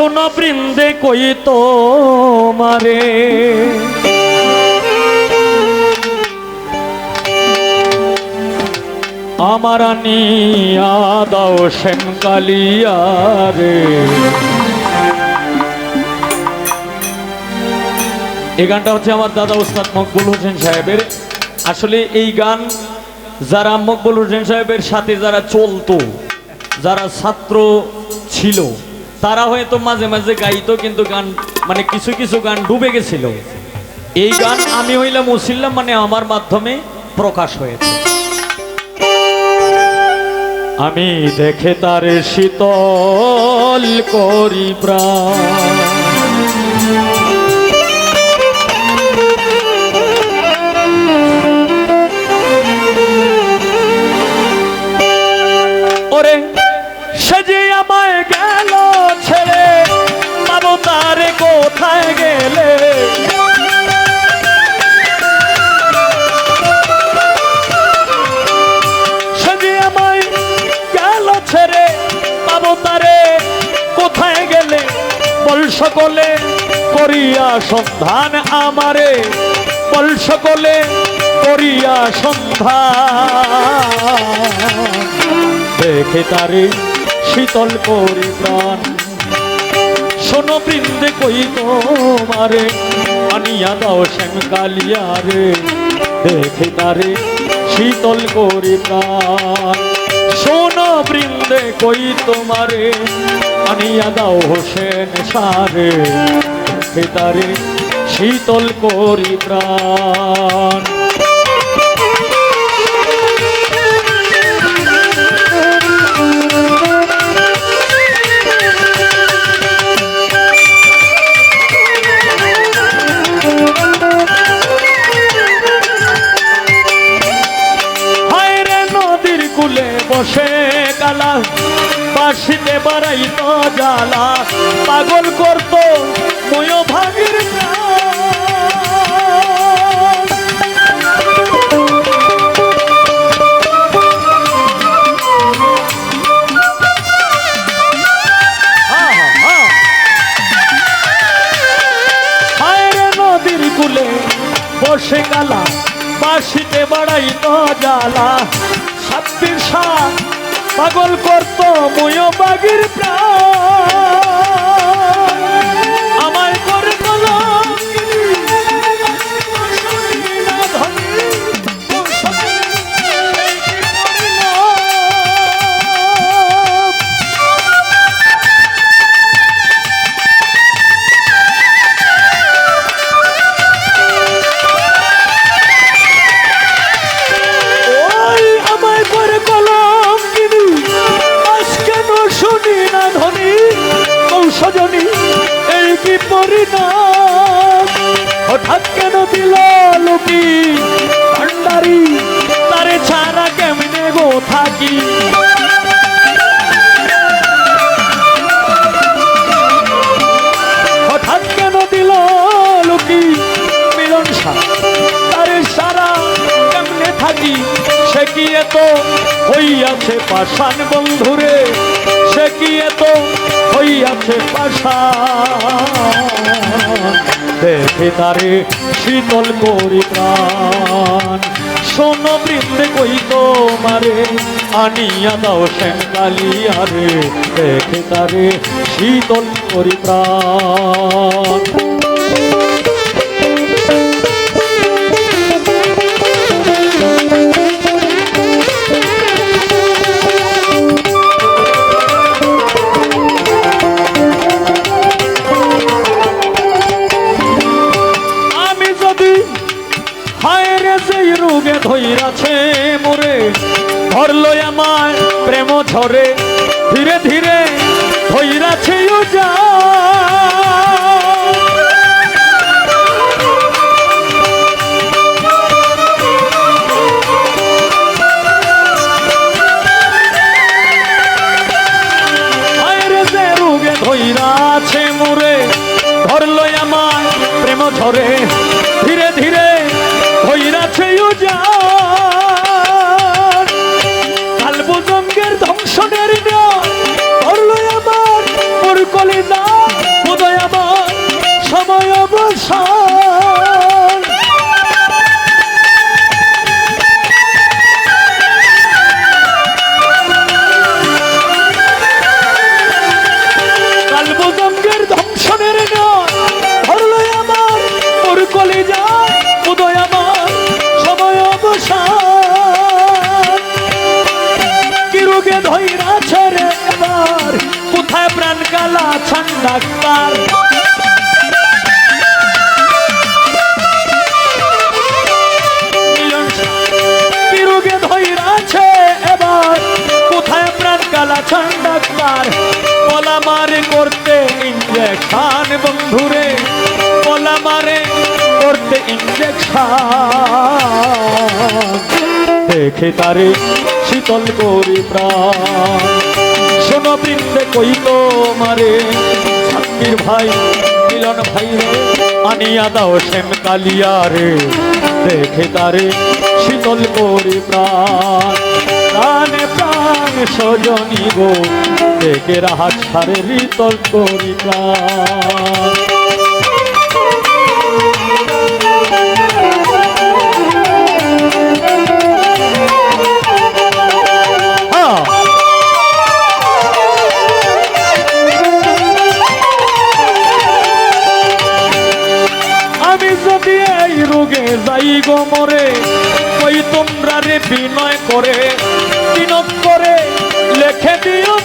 সোনা বৃন্দে কই তো মারে আমার নিয়া দাও সেন রে। এই গানটা হচ্ছে আমার দাদা উস্তাদ মকবুল হোসেন সাহেবের। আসলে এই গান যারা মকবুল হোসেন সাহেবের সাথে যারা চলতো, যারা ছাত্র ছিল তারা হয়তো মাঝে মাঝে গাইতো, কিন্তু গান মানে কিছু কিছু গান ডুবে গেছিল। এই গান আমি হইলাম মুসিল্লাম মানে আমার মাধ্যমে প্রকাশ হয়েছে। আমি দেখে তার শীতল করি প্রাণ। সকলে করিয়া সন্ধান আমারে। বল সকলে করিয়া সন্ধান। দেখে তারে শীতল করি প্রাণ। শোনো বৃন্দে কই তোমারে, আনিয়া দাও শ্যাম কালিয়া রে দেখে তারে শীতল করি প্রাণ। শোনো বৃন্দে কই তোমারে? আনিয়া দাও হোসেন সারে। তারে শীতল করি প্রাণ। জ্বালা পাগল করতো ময় ভাগের কুলে বসে গালা বাসিতে বাড়াই তো জ্বালা ছাব্বির সাত পাগল করতো ময়ো বাগির প্রাণ কৌশজনী এই কি পরিণাম? হঠাৎ কেন দিল লুকি ভান্ডারি, তারে ছাড়া কেমনে গো থাকি? তারে সারা কেমনে থাকি? সে কি এত হইয়াছে পাষাণ বন্ধুরে, সে কি এত হইয়াছে পাষাণ? দেখে তারে শীতল করি প্রাণ। শোন বৃন্দে কই তোমারে, আনিয়া দাও শ্যাঙ্গালিয়ারে দেখে তারে শীতল করি প্রাণ। ধরলো আমায় প্রেম ঝরে ধীরে ধীরে ধৈরাছে যা কালবজঙ্গের চান ডাক্তার বলা মারে করতে ইঞ্জেকশন বন্ধুরে বলা মারে করতে ইঞ্জেকশন দেখে তারে শীতল করি প্রাণ। শোনো বৃন্দে কই তো মারে ছাত্রীর ভাই, মিলন ভাই রে, আনিয়া দাও শ্যাম কালিয়া রে। দেখে তারে শীতল করি প্রাণ সজনী গো দেখে রাহাত সারে শীতল করি হ্যাঁ। যদি এই রোগে যাই গো মরে, ওই তোমরা রে বিনয় করে লেখে দিও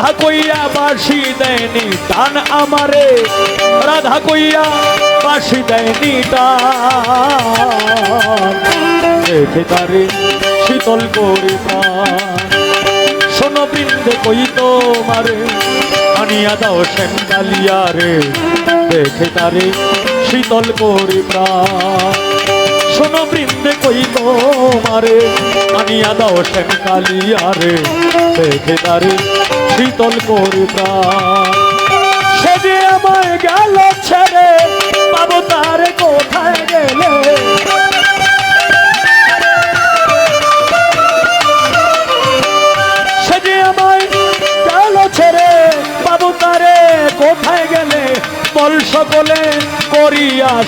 রাধা কইয়া বাসি দেয়নি টান আমারে। রাধা কইয়া বাসি দেয়নি টান। শীতল করে শোনো বৃন্দে কই তো মারে আনিয়া দাও শ্যাম রে দেখে তারে শীতল করে প্রাণ শোনো বৃন্দে কই তোমারে আনিয়া দাও শ্যাম কালিয়ারে দেখে তারে শীতল করে প্রাণ। সে যে আমায় গেল ছেড়ে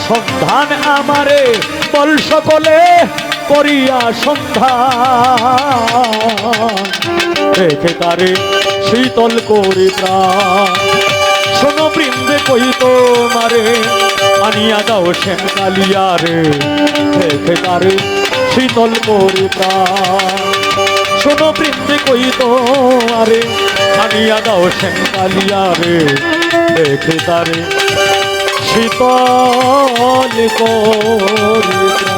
সন্ধান আমারে, বল সকলে করিয়া সন্ধান। দেখে তারে শীতল করি প্রাণ। শোনো বৃন্দে কই তো মারে, আনিয়া দাও শ্যাম কালিয়া রে। দেখে তারে শীতল করি প্রাণ। শোনো বৃন্দে কই তো আরে আনিয়া দাও শ্যাম কালিয়া রে। দেখে তারে শীতল করিতা।